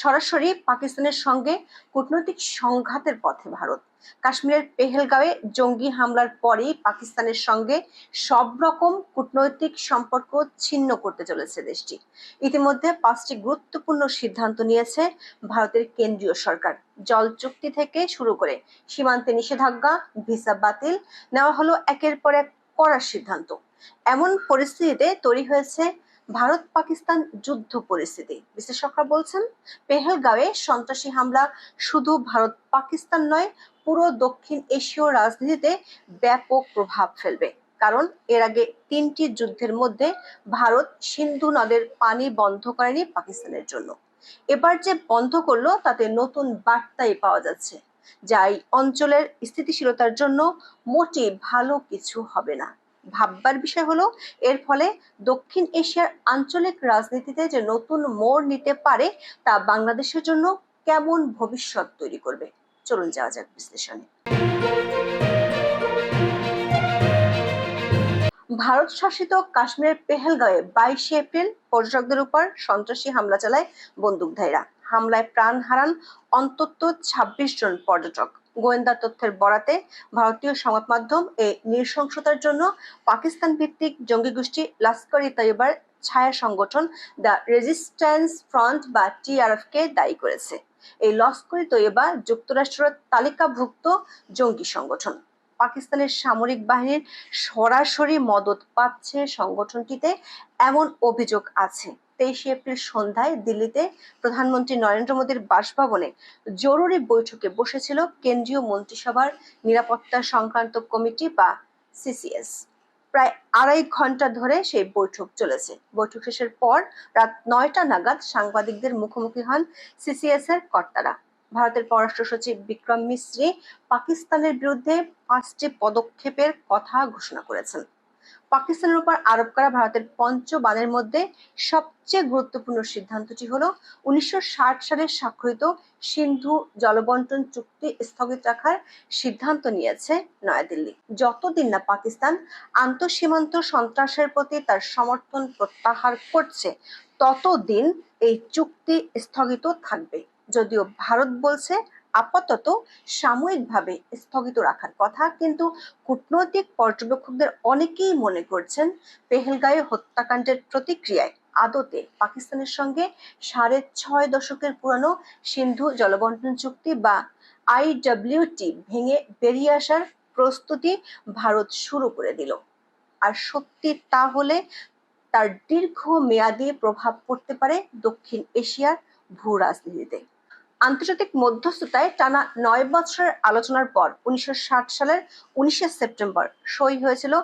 সরাসরি পাকিস্তানের সঙ্গে কূটনৈতিক সংঘাতের পথে ভারত। কাশ্মীরের পেহেলগাঁওয়ে জঙ্গি হামলার পরেই পাকিস্তানের সঙ্গে সব রকম কূটনৈতিক সম্পর্ক ছিন্ন করতে চলেছে দেশটি। ইতিমধ্যে পাঁচটি গুরুত্বপূর্ণ সিদ্ধান্ত নিয়েছে ভারতের কেন্দ্রীয় সরকার। জল চুক্তি থেকে শুরু করে সীমান্তে নিষেধাজ্ঞা, ভিসা বাতিল, নেওয়া হলো একের পর এক করার সিদ্ধান্ত। এমন পরিস্থিতিতে তৈরি হয়েছে ভারত পাকিস্তান যুদ্ধ পরিস্থিতি। বিশ্লেষকরা বলছেন, পেহেলগাঁওয়ে সন্ত্রাসী হামলা শুধু ভারত পাকিস্তান নয়, পুরো দক্ষিণ এশীয় রাজনীতিতে ব্যাপক প্রভাব ফেলবে। কারণ এর আগে তিনটি যুদ্ধের মধ্যে ভারত সিন্ধু নদের পানি বন্ধ করেনি পাকিস্তানের জন্য। এবার যে বন্ধ করল, তাতে নতুন বার্তাই পাওয়া যাচ্ছে, যা এই অঞ্চলের স্থিতিশীলতার জন্য মোটে ভালো কিছু হবে না। ভাববার বিষয় হলো, এর ফলে দক্ষিণ এশিয়ার আঞ্চলিক রাজনীতিতে যে নতুন মোড় নিতে পারে, তা বাংলাদেশের জন্য কেমন ভবিষ্যৎ তৈরি করবে? চলুন যাওয়া যাক বিশ্লেষণে। ভারত শাসিত কাশ্মীরের পেহেলগাঁওয়ে বাইশে এপ্রিল পর্যটকদের উপর সন্ত্রাসী হামলা চালায় বন্দুকধারীরা। হামলায় প্রাণ হারান অন্তত ২৬ জন পর্যটক। গোয়েন্দা তথ্যের বরাতে ভারতীয় সংবাদ মাধ্যম এই নৃশংসতার জন্য পাকিস্তান ভিত্তিক জঙ্গি গোষ্ঠী লস্কর ই তৈয়বার ছায়া সংগঠন দ্য রেজিস্ট্যান্স ফ্রন্ট বা টিআরএফ কে দায়ী করেছে। এই লস্কর ই তৈয়বা যুক্তরাষ্ট্রের তালিকাভুক্ত জঙ্গি সংগঠন। পাকিস্তানের সামরিক বাহিনীর সরাসরি মদত পাচ্ছে সংগঠনটিতে এমন অভিযোগ আছে। তেইশে এপ্রিল সন্ধ্যায় দিল্লিতে প্রধানমন্ত্রী নরেন্দ্র মোদীর বাসভবনে জরুরি বৈঠকে বসেছিল কেন্দ্রীয় মন্ত্রিসভার নিরাপত্তা সংক্রান্ত কমিটি বা সিসিএস। প্রায় আড়াই ঘণ্টা ধরে সেই বৈঠক চলেছে। বৈঠক শেষের পর রাত নয়টা নাগাদ সাংবাদিকদের মুখোমুখি হন সিসিএস এর কর্তারা। ভারতের পররাষ্ট্র সচিব বিক্রম মিশ্রি পাকিস্তানের বিরুদ্ধে পাঁচটি পদক্ষেপের কথা ঘোষণা করেছেন। পাকিস্তানের উপর আরোপ করা ভারতের পঞ্চবানের মধ্যে সবচেয়ে গুরুত্বপূর্ণ সিদ্ধান্তটি হলো উনিশশো সালে স্বাক্ষরিত সিন্ধু জলবন্টন চুক্তি স্থগিত রাখার সিদ্ধান্ত নিয়েছে নয়াদিল্লি। যতদিন না পাকিস্তান আন্তঃসীমান্ত সন্ত্রাসের প্রতি তার সমর্থন প্রত্যাহার করছে, ততদিন এই চুক্তি স্থগিত থাকবে। যদিও ভারত বলছে আপাতত সাময়িকভাবে স্থগিত রাখার কথা, কিন্তু কূটনৈতিক পর্যবেক্ষকদের অনেকেই মনে করছেন পেহেলগাঁয়ে হত্যাকাণ্ডের প্রতিক্রিয়ায় আদতে পাকিস্তানের সঙ্গে সাড়ে ছয় দশকের পুরানো সিন্ধু জলবন্টন চুক্তি বা আইডব্লিউটি ভেঙে বেরিয়ে আসার প্রস্তুতি ভারত শুরু করে দিল। আর সত্যি তা হলে তার দীর্ঘ মেয়াদী প্রভাব পড়তে পারে দক্ষিণ এশিয়ার ভূ রাজনীতিতে আন্তর্জাতিক মধ্যস্থতায় টানা নয় বছরের আলোচনার পর উনিশশো ষাট সালের উনিশে সেপ্টেম্বর সই হয়েছিল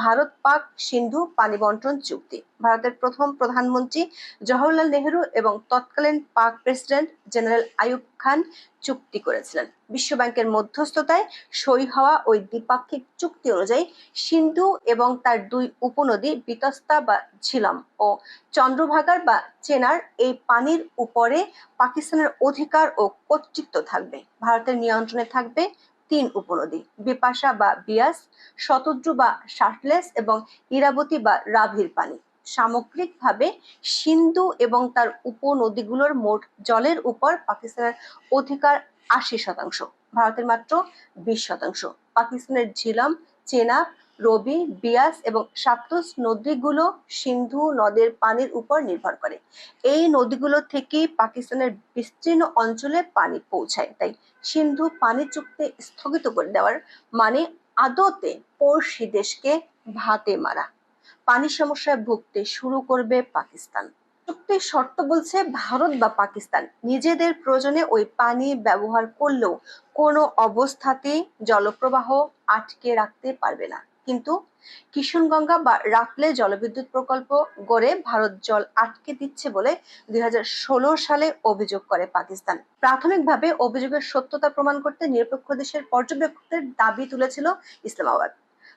ভারত পাক সিন্ধু পানি বন্টন চুক্তি। ভারতের প্রথম প্রধানমন্ত্রী জওহরলাল নেহরু এবং তৎকালীন পাক প্রেসিডেন্ট জেনারেল আইয়ুব খান চুক্তি করেছিলেন। বিশ্বব্যাংকের মধ্যস্থতায় সই হওয়া ওই দ্বিপাক্ষিক চুক্তি অনুযায়ী সিন্ধু এবং তার দুই উপনদী বিতস্তা বা ঝিলম ও চন্দ্রভাগার বা চেনার এই পানির উপরে পাকিস্তানের অধিকার ও কর্তৃত্ব থাকবে। ভারতের নিয়ন্ত্রণে থাকবে তিন উপনদী, বিপাশা বা বিয়াস, শতদ্রু বা শার্টলেস এবং ইরাবতী বা রাভির পানি। সামগ্রিকভাবে সিন্ধু এবং তার উপনদীগুলোর মোট জলের উপর পাকিস্তানের অধিকার আশি শতাংশ, ভারতের মাত্র বিশ শতাংশ। পাকিস্তানের ঝিলাম চেনাব রবি, বিয়াস এবং সাতলুস নদীগুলো সিন্ধু নদের পানির উপর নির্ভর করে। এই নদীগুলো থেকেই পাকিস্তানের বিস্তীর্ণ অঞ্চলে পানি পৌঁছায়। তাই সিন্ধু পানি চুক্তি স্থগিত করে দেওয়ার মানে আদতে পড়শি দেশকে ভাতে মারা। পানি সমস্যায় ভুগতে শুরু করবে পাকিস্তান। চুক্তির শর্ত বলছে ভারত বা পাকিস্তান নিজেদের প্রয়োজনে ওই পানি ব্যবহার করলেও কোনো অবস্থাতেই জলপ্রবাহ আটকে রাখতে পারবে না। কিন্তু কিশনগঙ্গা বা রাতলে জলবিদ্যুৎ প্রকল্প গড়ে ভারত জল আটকে দিচ্ছে বলে দুই হাজার ষোলো সালে অভিযোগ করে পাকিস্তান। প্রাথমিকভাবে অভিযোগের সত্যতা প্রমাণ করতে নিরপেক্ষ দেশের পর্যবেক্ষকদের দাবি তুলেছিল ইসলামাবাদ।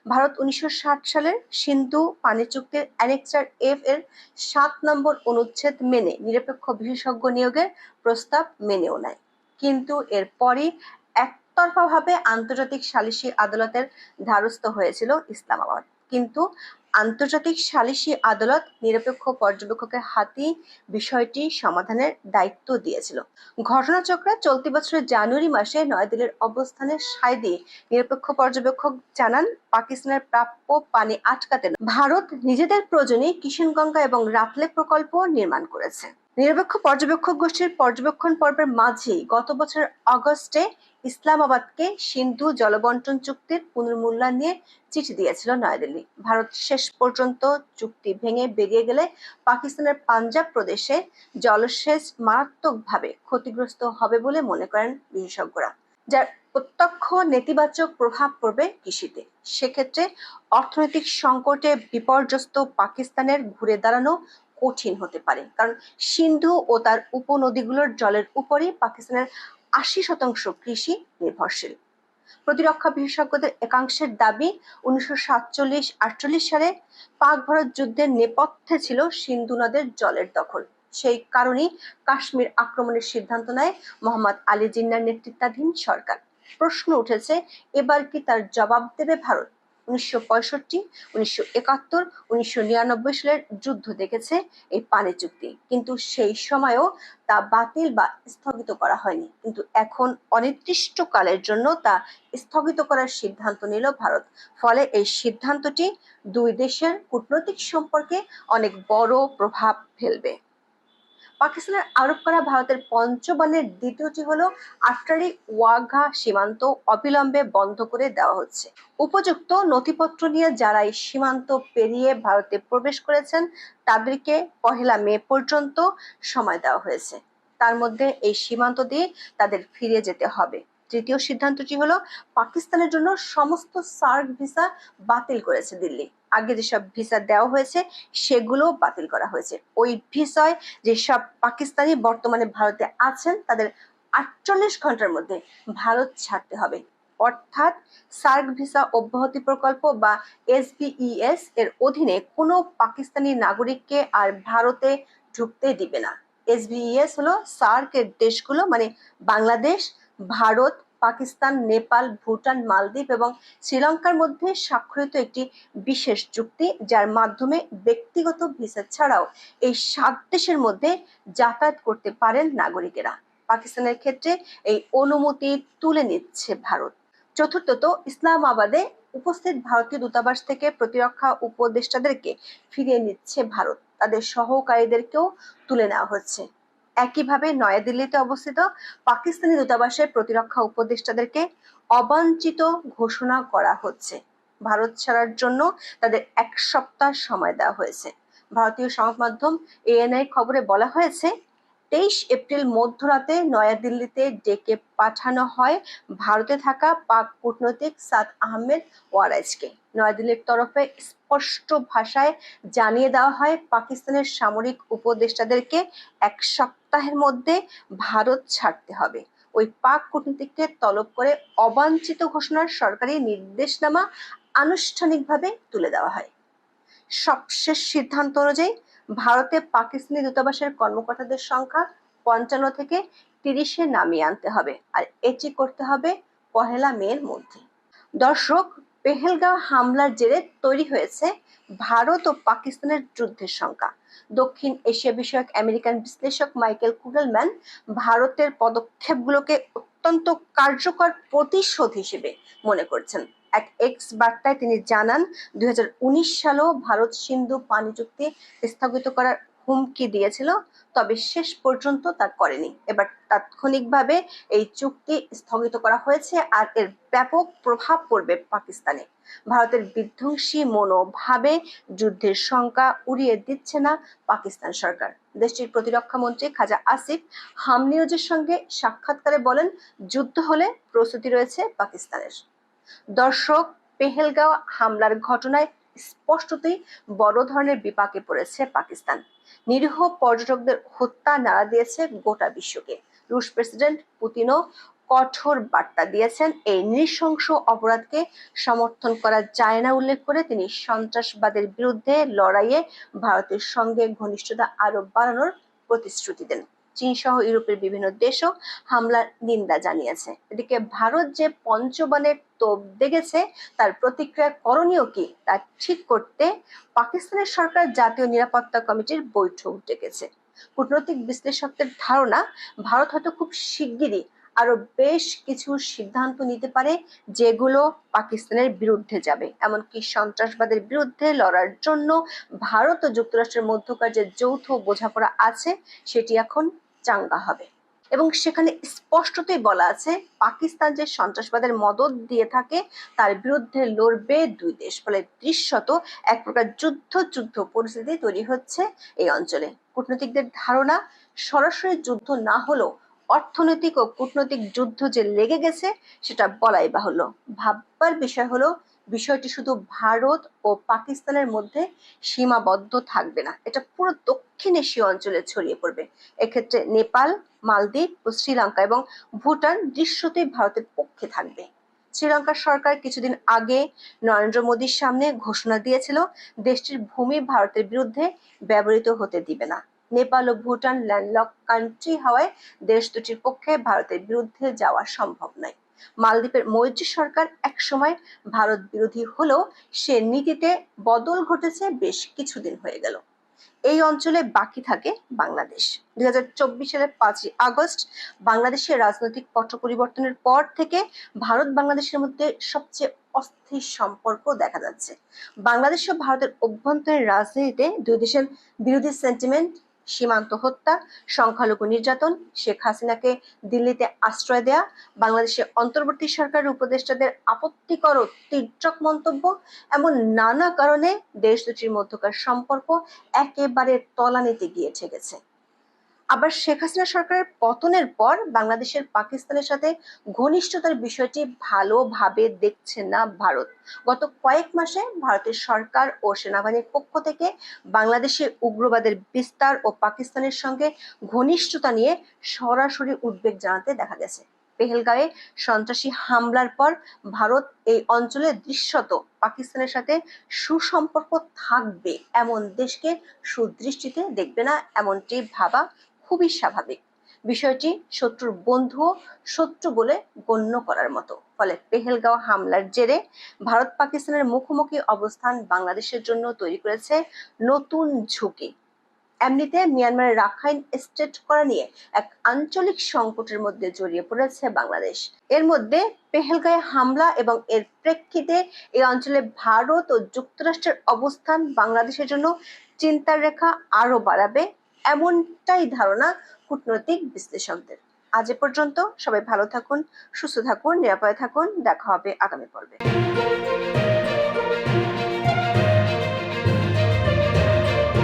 ভারত উনিশশো ষাট সালের সিন্ধু পানি চুক্তির অ্যানেক্সার এফ এর সাত নম্বর অনুচ্ছেদ মেনে নিরপেক্ষ বিশেষজ্ঞ নিয়োগের প্রস্তাব মেনেও নেয়। কিন্তু এরপরই একতরফাভাবে আন্তর্জাতিক সালিসি আদালতের ধারস্থ হয়েছিল ইসলামাবাদ। কিন্তু আন্তর্জাতিক সালিসি আদালত নিরপেক্ষ পর্যবেক্ষকের হাতে বিষয়টি সমাধানের দায়িত্ব দিয়েছিল। ঘটনাচক্রে চলতি বছরের জানুয়ারি মাসে নয়াদিল্লির অবস্থানের সায় দিয়ে নিরপেক্ষ পর্যবেক্ষক জানান পাকিস্তানের প্রাপ্য পানি আটকাতে ভারত নিজেদের প্রয়োজনে কিষণগঙ্গা এবং রাতলে প্রকল্প নির্মাণ করেছে। নিরপেক্ষ পর্যবেক্ষক গোষ্ঠীর পর্যবেক্ষণ পর্বের মাঝেই গত বছর অগস্টে ইসলামাবাদকে সিন্ধু জলবন্টন চুক্তির পুনর্মূল্যায়ন নিয়ে চিঠি দিয়েছিল নয়াদিল্লি। ভারত শেষ পর্যন্ত চুক্তি ভেঙে বেরিয়ে গেলে পাকিস্তানের পাঞ্জাব প্রদেশে জলসেচ মারাত্মকভাবে ক্ষতিগ্রস্ত হবে বলে মনে করেন বিশেষজ্ঞরা। যার প্রত্যক্ষ নেতিবাচক প্রভাব পড়বে কৃষিতে। সেক্ষেত্রে অর্থনৈতিক সংকটে বিপর্যস্ত পাকিস্তানের ঘুরে দাঁড়ানো কঠিন হতে পারে। কারণ সিন্ধু ও তার উপনদীগুলোর জলের উপরই পাকিস্তানের আশি শতাংশ কৃষি নির্ভরশীল। প্রতিরক্ষা বিশেষজ্ঞদের একাংশের দাবি, উনিশশো সাতচল্লিশ আটচল্লিশ সালে পাক ভারত যুদ্ধের নেপথ্যে ছিল সিন্ধু নদের জলের দখল। সেই কারণেই কাশ্মীর আক্রমণের সিদ্ধান্ত নেয় মোহাম্মদ আলী জিন্নার নেতৃত্বাধীন সরকার। প্রশ্ন উঠেছে, এবার কি তার জবাব দেবে ভারত? উনিশশো পঁয়ষট্টি, উনিশশো একাত্তর, উনিশশো নিরানব্বই সালের যুদ্ধ দেখেছে এই পানি চুক্তি। কিন্তু সেই সময়ও তা বাতিল বা স্থগিত করা হয়নি। কিন্তু এখন অনির্দিষ্টকালের জন্য তা স্থগিত করার সিদ্ধান্ত নিল ভারত। ফলে এই সিদ্ধান্তটি দুই দেশের কূটনৈতিক সম্পর্কে অনেক বড় প্রভাব ফেলবে। পাকিস্তানের আরোপ করা ভারতের পঞ্চবানের দ্বিতীয়টি হলো আটটারি ওয়াঘা সীমান্ত অবিলম্বে বন্ধ করে দেওয়া হচ্ছে। উপযুক্ত নথিপত্র নিয়ে যারা এই সীমান্ত পেরিয়ে ভারতে প্রবেশ করেছেন, তাদেরকে পহেলা মে পর্যন্ত সময় দেওয়া হয়েছে। তার মধ্যে এই সীমান্ত দিয়ে তাদের ফিরে যেতে হবে। তৃতীয় সিদ্ধান্তটি হলো পাকিস্তানের জন্য সমস্ত সার্ক ভিসা বাতিল করেছে দিল্লি। আগে যেসব ভিসা দেওয়া হয়েছে সেগুলো বাতিল করা হয়েছে। ওই ভিসায় যেসব পাকিস্তানি বর্তমানে ভারতে আছেন, তাদের আটচল্লিশ ঘণ্টার মধ্যে ভারত ছাড়তে হবে। অর্থাৎ সার্ক ভিসা অব্যাহতি প্রকল্প বা এসবিইএস এর অধীনে কোনো পাকিস্তানি নাগরিককে আর ভারতে ঢুকতে দিবে না। এসবিইএস হলো সার্ক এর দেশগুলো মানে বাংলাদেশ ভারত, পাকিস্তান, নেপাল, ভুটান, মালদ্বীপ এবং শ্রীলঙ্কার মধ্যে স্বাক্ষরিত একটি বিশেষ চুক্তি, যার মাধ্যমে ব্যক্তিগত ভিসা ছাড়াও এই সাত দেশের মধ্যে যাতায়াত করতে পারেন নাগরিকেরা। পাকিস্তানের ক্ষেত্রে এই অনুমতি তুলে নিচ্ছে ভারত। চতুর্থত, ইসলামাবাদে উপস্থিত ভারতীয় দূতাবাস থেকে প্রতিরক্ষা উপদেষ্টাদেরকে ফিরিয়ে নিচ্ছে ভারত। তাদের সহকারীদেরকেও তুলে নেওয়া হচ্ছে। একইভাবে নয়াদিল্লিতে অবস্থিত পাকিস্তানি দূতাবাসের প্রতিরক্ষা উপদেষ্টাদেরকে অবাঞ্ছিত ঘোষণা করা হচ্ছে। ভারত ছাড়ার জন্য তাদের এক সপ্তাহ সময় দেওয়া হয়েছে। ভারতীয় সংবাদ মাধ্যম এএনআই খবরে বলা হয়েছে, তেইশ এপ্রিল মধ্যরাতে নয়াদিল্লিতে ডেকে পাঠানো হয় ভারতে থাকা পাক কূটনৈতিক সাদ আহমেদ ওয়ারাইজকে নয়াদিল্লির তরফে স্পষ্ট ভাষায় জানিয়ে দেওয়া হয়, পাকিস্তানের সামরিক উপদেষ্টাদেরকে এক সপ্তাহের মধ্যে ভারত ছাড়তে হবে। ওই পাক কূটনীতিককে তলব করে অবাঞ্ছিত ঘোষণার সরকারি নির্দেশনামা আনুষ্ঠানিকভাবে তুলে দেওয়া হয়। সবশেষ সিদ্ধান্ত অনুযায়ী ভারতে পাকিস্তানি দূতাবাসের কর্মকর্তাদের সংখ্যা পঞ্চান্ন থেকে তিরিশে নামিয়ে আনতে হবে। আর এটি করতে হবে পহেলা মের মধ্যে। দর্শক পেহেলগাঁও হামলার জেরে তৈরি হয়েছে ভারত ও পাকিস্তানের যুদ্ধের সংখ্যা। দক্ষিণ এশিয়া বিষয়ক আমেরিকান বিশ্লেষক মাইকেল কুগেলম্যান ভারতের পদক্ষেপগুলোকে অত্যন্ত কার্যকর প্রতিশোধ হিসেবে মনে করছেন। এক এক্স বার্তায় তিনি জানান, দুই হাজার উনিশ সালেও ভারত সিন্ধু পানি চুক্তি স্থগিত করার হুমকি দিয়েছিল, তবে শেষ পর্যন্ত তা করেনি। এবার তাৎক্ষণিকভাবে এই চুক্তি স্থগিত করা হয়েছে আর এর ব্যাপক প্রভাব পড়বে পাকিস্তানে। ভারতের বিধ্বংসী মনোভাবে যুদ্ধের শঙ্কা উড়িয়ে দিচ্ছে না পাকিস্তান সরকার। দেশটির প্রতিরক্ষা মন্ত্রী খাজা আসিফ হাম নিউজের সঙ্গে সাক্ষাৎকারে বলেন, যুদ্ধ হলে প্রস্তুতি রয়েছে পাকিস্তানের। দর্শক, পেহেলগাঁও হামলার ঘটনায় স্পষ্টতই বড় ধরনের বিপাকে পড়েছে পাকিস্তান। নিরীহ পর্যটকদের হত্যা নাড়া দিয়েছে গোটা বিশ্বকে। রুশ প্রেসিডেন্ট পুতিনও কঠোর বার্তা দিয়েছেন এই নৃশংস অপরাধকে সমর্থন করা যায় না উল্লেখ করে তিনি সন্ত্রাসবাদের বিরুদ্ধে লড়াইয়ে ভারতের সঙ্গে ঘনিষ্ঠতা আরও বাড়ানোর প্রতিশ্রুতি দেন। চীন সহ ইউরোপের বিভিন্ন দেশও হামলার নিন্দা জানিয়েছে। এদিকে ভারত যে পঞ্চবানের তোপ দেখেছে তার প্রতিক্রিয়া করণীয় কি তা ঠিক করতে পাকিস্তানের সরকার জাতীয় নিরাপত্তা কমিটির বৈঠক ডেকেছে। কূটনৈতিক বিশ্লেষকদের ধারণা, ভারত হয়তো খুব শিগগিরই আরও বেশ কিছু সিদ্ধান্ত নিতে পারে যেগুলো পাকিস্তানের বিরুদ্ধে যাবে। এমনকি সন্ত্রাসবাদের বিরুদ্ধে লড়ার জন্য ভারত ও যুক্তরাষ্ট্রের মধ্যকার যে যৌথ বোঝাপড়া আছে, সেটি এখন চাঙ্গা হবে। এবং সেখানে স্পষ্টতই বলা আছে, পাকিস্তান যে সন্ত্রাসবাদের মদত দিয়ে থাকে, তার বিরুদ্ধে লড়বে দুই দেশ। ফলে দৃশ্যত এক প্রকার যুদ্ধ যুদ্ধ পরিস্থিতি তৈরি হচ্ছে এই অঞ্চলে। কূটনীতিকদের ধারণা, সরাসরি যুদ্ধ না হলেও অর্থনৈতিক ও কূটনৈতিক যুদ্ধ যে লেগে গেছে, সেটা বলাই বাহুল্য। ভাববার বিষয় হলো, বিষয়টি শুধু ভারত ও পাকিস্তানের মধ্যে সীমাবদ্ধ থাকবে না। এটা পুরো দক্ষিণ এশীয় অঞ্চলে ছড়িয়ে পড়বে। এক্ষেত্রে নেপাল, মালদ্বীপ ও শ্রীলঙ্কা এবং ভুটান দৃশ্যতেই ভারতের পক্ষে থাকবে। শ্রীলঙ্কার সরকার কিছুদিন আগে নরেন্দ্র মোদীর সামনে ঘোষণা দিয়েছিল, দেশটির ভূমি ভারতের বিরুদ্ধে ব্যবহৃত হতে দিবে না। নেপাল ও ভুটান ল্যান্ডলক কান্ট্রি হওয়ায় দেশ দুটির পক্ষে ভারতের বিরুদ্ধে যাওয়া সম্ভব নয়। মালদ্বীপের মৈত্রী সরকার একসময় ভারত বিরোধী হলেও সে নীতিতে বদল ঘটেছে বেশ কিছুদিন হয়ে গেল। এই অঞ্চলে বাকি থাকে বাংলাদেশ। দুই হাজার চব্বিশ সালের পাঁচই আগস্ট বাংলাদেশের রাজনৈতিক পট পরিবর্তনের পর থেকে ভারত বাংলাদেশের মধ্যে সবচেয়ে অস্থির সম্পর্ক দেখা যাচ্ছে। বাংলাদেশ ও ভারতের অভ্যন্তরীণ রাজনীতিতে দুই দেশের বিরোধী সেন্টিমেন্ট সীমান্ত হত্যা, সংখ্যালঘু নির্যাতন, শেখ হাসিনাকে দিল্লিতে আশ্রয় দেয়া, বাংলাদেশের অন্তর্বর্তী সরকারের উপদেষ্টাদের আপত্তিকর তীর্যক মন্তব্য এমন নানা কারণে দেশ দুটির মধ্যকার সম্পর্ক একেবারে তলানিতে গিয়ে ঠেকেছে। আবার শেখ হাসিনা সরকারের পতনের পর বাংলাদেশের পাকিস্তানের সাথে ঘনিষ্ঠতার বিষয়টি ভালোভাবে দেখছে না ভারত। গত কয়েক মাসে ভারতের সরকার ও সেনাবাহিনীর পক্ষ থেকে বাংলাদেশে উগ্রবাদের বিস্তার ও পাকিস্তানের সঙ্গে ঘনিষ্ঠতা নিয়ে সরাসরি উদ্বেগ জানাতে দেখা গেছে। পেহেলগাঁয়ে সন্ত্রাসী হামলার পর ভারত এই অঞ্চলে দৃশ্যত পাকিস্তানের সাথে সুসম্পর্ক থাকবে এমন দেশকে সুদৃষ্টিতে দেখবে না, এমনটি ভাবা খুবই স্বাভাবিক। বিষয়টি শত্রুর বন্ধু শত্রু বলে গণ্য করার মতো। ফলে পেহেলগাঁও হামলার জেরে ভারত পাকিস্তানের মুখোমুখি অবস্থান বাংলাদেশের জন্য তৈরি করেছে নতুন ঝুঁকি। এমনিতে মিয়ানমারের রাখাইন স্টেট করা নিয়ে এক আঞ্চলিক সংকটের মধ্যে জড়িয়ে পড়েছে বাংলাদেশ। এর মধ্যে পেহেলগাঁয়ে হামলা এবং এর প্রেক্ষিতে এই অঞ্চলে ভারত ও যুক্তরাষ্ট্রের অবস্থান বাংলাদেশের জন্য চিন্তার রেখা আরও বাড়াবে এমনটাই ধারণা কূটনৈতিক বিশ্লেষকদের। আজ এ পর্যন্ত সবাই ভালো থাকুন, সুস্থ থাকুন, নিরাপদে থাকুন। দেখা হবে আগামী পর্বে।